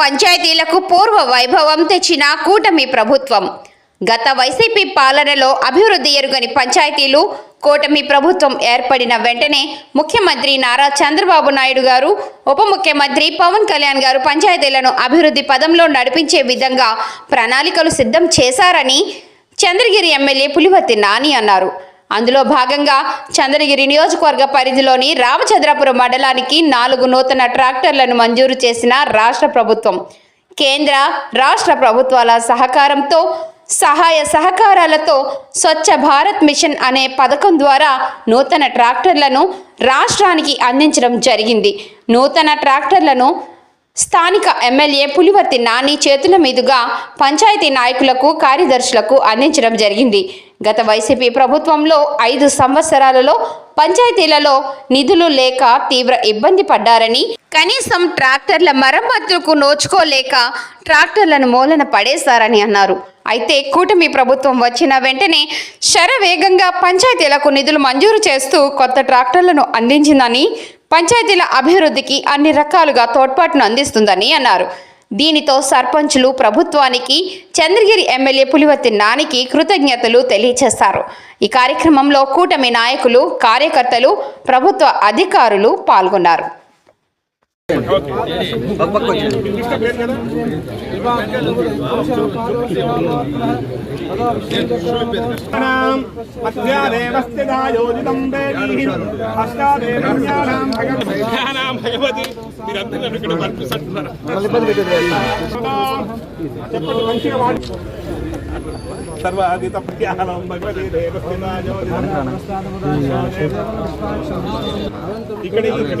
పంచాయతీలకు పూర్వ వైభవం తెచ్చిన కూటమి ప్రభుత్వం. గత వైసీపీ పాలనలో అభివృద్ధి ఎరుగని పంచాయతీలు కూటమి ప్రభుత్వం ఏర్పడిన వెంటనే ముఖ్యమంత్రి నారా చంద్రబాబు నాయుడు గారు ఉప ముఖ్యమంత్రి పవన్ కళ్యాణ్ గారు పంచాయతీలను అభివృద్ధి పదంలో నడిపించే విధంగా ప్రణాళికలు సిద్ధం చేశారని చంద్రగిరి ఎమ్మెల్యే పులివర్తి నాని అన్నారు. అందులో భాగంగా చంద్రగిరి నియోజకవర్గ పరిధిలోని రామచంద్రపురం మండలానికి నాలుగు నూతన ట్రాక్టర్లను మంజూరు చేసిన రాష్ట్ర ప్రభుత్వం. కేంద్ర రాష్ట్ర ప్రభుత్వాల సహకారంతో సహాయ సహకారాలతో స్వచ్ఛ భారత్ మిషన్ అనే పథకం ద్వారా నూతన ట్రాక్టర్లను రాష్ట్రానికి అందించడం జరిగింది. నూతన ట్రాక్టర్లను స్థానిక ఎమ్మెల్యే పులివర్తి నాని చేతుల మీదుగా పంచాయతీ నాయకులకు కార్యదర్శులకు అందించడం జరిగింది. గత వైసీపీ ప్రభుత్వంలో ఐదు సంవత్సరాలలో పంచాయతీలలో నిధులు లేక తీవ్ర ఇబ్బంది పడ్డారని కనీసం ట్రాక్టర్ల మరమ్మతులకు నోచుకోలేక ట్రాక్టర్లను మూలన పడేశారని అన్నారు. అయితే కూటమి ప్రభుత్వం వచ్చిన వెంటనే శరవేగంగా పంచాయతీలకు నిధులు మంజూరు చేస్తూ కొత్త ట్రాక్టర్లను అందించిందని పంచాయతీల అభివృద్ధికి అన్ని రకాలుగా తోడ్పాటును అందిస్తుందని అన్నారు. దీనితో సర్పంచులు ప్రభుత్వానికి చంద్రగిరి ఎమ్మెల్యే పులివర్తి నానికి కృతజ్ఞతలు తెలియజేశారు ఈ కార్యక్రమంలో కూటమి నాయకులు కార్యకర్తలు ప్రభుత్వ అధికారులు పాల్గొన్నారు. అధ్యాదేవస్థితాయోజితం దేవీం అష్టాదేవ్యానాం భగవతి భగవతి మీరందరూ నన్ను ఇక్కడ పంపిస్తున్నారు చెప్పండి మంచిగా సర్వాదిత భగవతి దేవస్థితాయోజితం ఇక్కడ ఇక్కడ